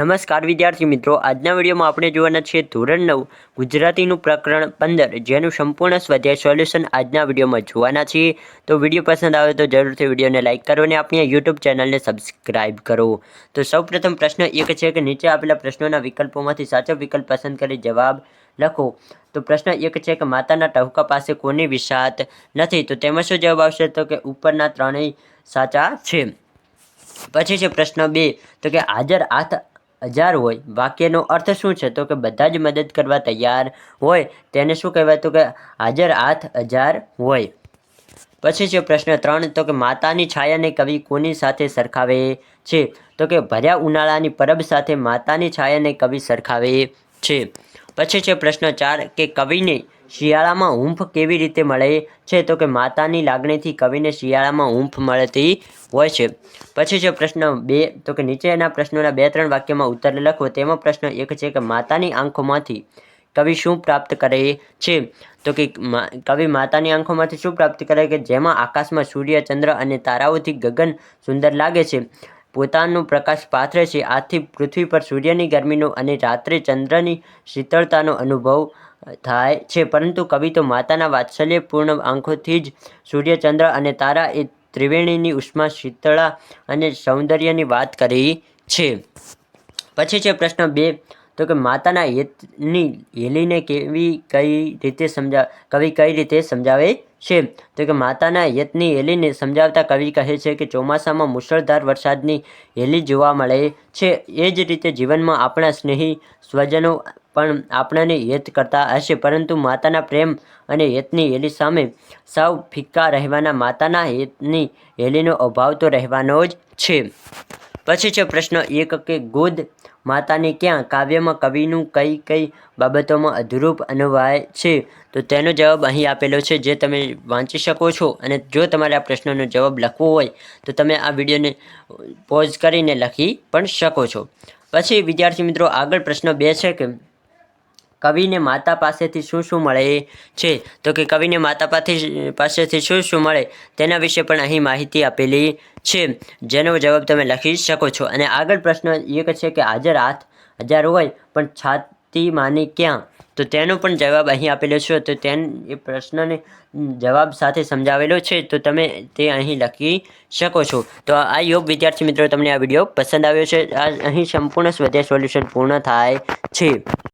નમસ્કાર વિદ્યાર્થી મિત્રો, આજના વિડીયોમાં આપણે જોવાના છીએ ધોરણ નવ, ગુજરાતીનું પ્રકરણ પંદર, જેનું સંપૂર્ણ સ્વાધ્યાય સોલ્યુશન આજના વિડીયોમાં જોવાના છીએ. તો વીડિયો પસંદ આવે તો જરૂરથી વિડીયોને લાઇક કરો અને આપણી યુટ્યુબ ચેનલને સબસ્ક્રાઇબ કરો. તો સૌપ્રથમ પ્રશ્ન એક છે કે નીચે આપેલા પ્રશ્નોના વિકલ્પોમાંથી સાચો વિકલ્પ પસંદ કરી જવાબ લખો. તો પ્રશ્ન એક છે કે માતાના ટહુકા પાસે કોની વિષાત નથી? તો તેમાં શું જવાબ આવશે? તો કે ઉપરના ત્રણેય સાચા છે. પછી છે પ્રશ્ન બે, તો કે હાજર હાથ હજાર હોય, વાક્યનો અર્થ શું છે? તો કે બધા જ મદદ કરવા તૈયાર હોય, તેને શું કહેવાય? તો કે હાજર હાથ હજાર હોય. પછી છે પ્રશ્ન ત્રણ, તો કે માતાની છાયાને કવિ કોની સાથે સરખાવે છે? તો કે ભર્યા ઉનાળાની પરબ સાથે માતાની છાયાને કવિ સરખાવે છે. પછી છે પ્રશ્ન ચાર કે કવિને શિયાળામાં ઊંફ કેવી રીતે મળે છે? તો કે માતાની લાગણીથી કવિને શિયાળામાં ઊંફ મળતી હોય છે. પછી છે પ્રશ્ન બે, તો કે નીચેના પ્રશ્નોના બે ત્રણ વાક્યમાં ઉત્તર લખો. તેમાં પ્રશ્ન એક છે કે માતાની આંખોમાંથી કવિ શું પ્રાપ્ત કરે છે? તો કે કવિ માતાની આંખોમાંથી શું પ્રાપ્ત કરે કે જેમાં આકાશમાં સૂર્ય, ચંદ્ર અને તારાઓથી ગગન સુંદર લાગે છે? પોતાનો પ્રકાશ પાથરે છે. આથી પૃથ્વી પર સૂર્યની ગરમીનો અને રાત્રે ચંદ્રની શીતળતાનો અનુભવ થાય છે. પરંતુ કવિ તો માતાના વાત્સલ્યપૂર્ણ આંખોથી જ સૂર્ય, ચંદ્ર અને તારા એ ત્રિવેણીની ઉષ્મા, શીતળા અને સૌંદર્યની વાત કરી છે. પછી છે પ્રશ્ન બે. તો કે માતાના હેતની હેલીને કેવી કઈ રીતે સમજા, કવિ કઈ રીતે સમજાવે છે? તો કે માતાના યતની હેલીને સમજાવતા કવિ કહે છે કે ચોમાસામાં મુશળધાર વરસાદની હેલી જોવા મળે છે. એ જ રીતે જીવનમાં આપણા સ્નેહી સ્વજનો પણ આપણને હેત કરતા હશે. પરંતુ માતાના પ્રેમ અને હેતની હેલી સામે સાવ ફિક્કા રહેવાના માતાના હેતની હેલીનો અભાવ તો રહેવાનો જ છે. પછી છે પ્રશ્ન એક કે ગોદ માતાને ક્યાં? કાવ્યમાં કવિનું કઈ કઈ બાબતોમાં અધુરૂપ અનુવાય છે? તો તેનો જવાબ અહીં આપેલો છે, જે તમે વાંચી શકો છો. અને જો તમારે આ પ્રશ્નનો જવાબ લખવો હોય, તો તમે આ વિડીયોને પોઝ કરીને લખી પણ શકો છો. પછી વિદ્યાર્થી મિત્રો આગળ પ્રશ્ન બે છે કે કવિને માતા પાસેથી શું શું મળે છે? તો કે કવિને માતા પાસેથી પાસેથી શું શું મળે તેના વિશે પણ અહીં માહિતી આપેલી છે. જેનો જવાબ તમે લખી શકો છો. અને આગળ પ્રશ્ન એક છે કે હાજર હાથ હજાર હોય, પણ છાતી માની ક્યાં? તો તેનો પણ જવાબ અહીં આપેલો છે. તો તેન, એ પ્રશ્નને જવાબ સાથે સમજાવેલો છે. તો તમે તે અહીં લખી શકો છો. તો આ યોગ વિદ્યાર્થી મિત્રો, તમને આ વીડિયો પસંદ આવ્યો છે. આ અહીં સંપૂર્ણ સ્વાધ્યાય સોલ્યુશન પૂર્ણ થાય છે.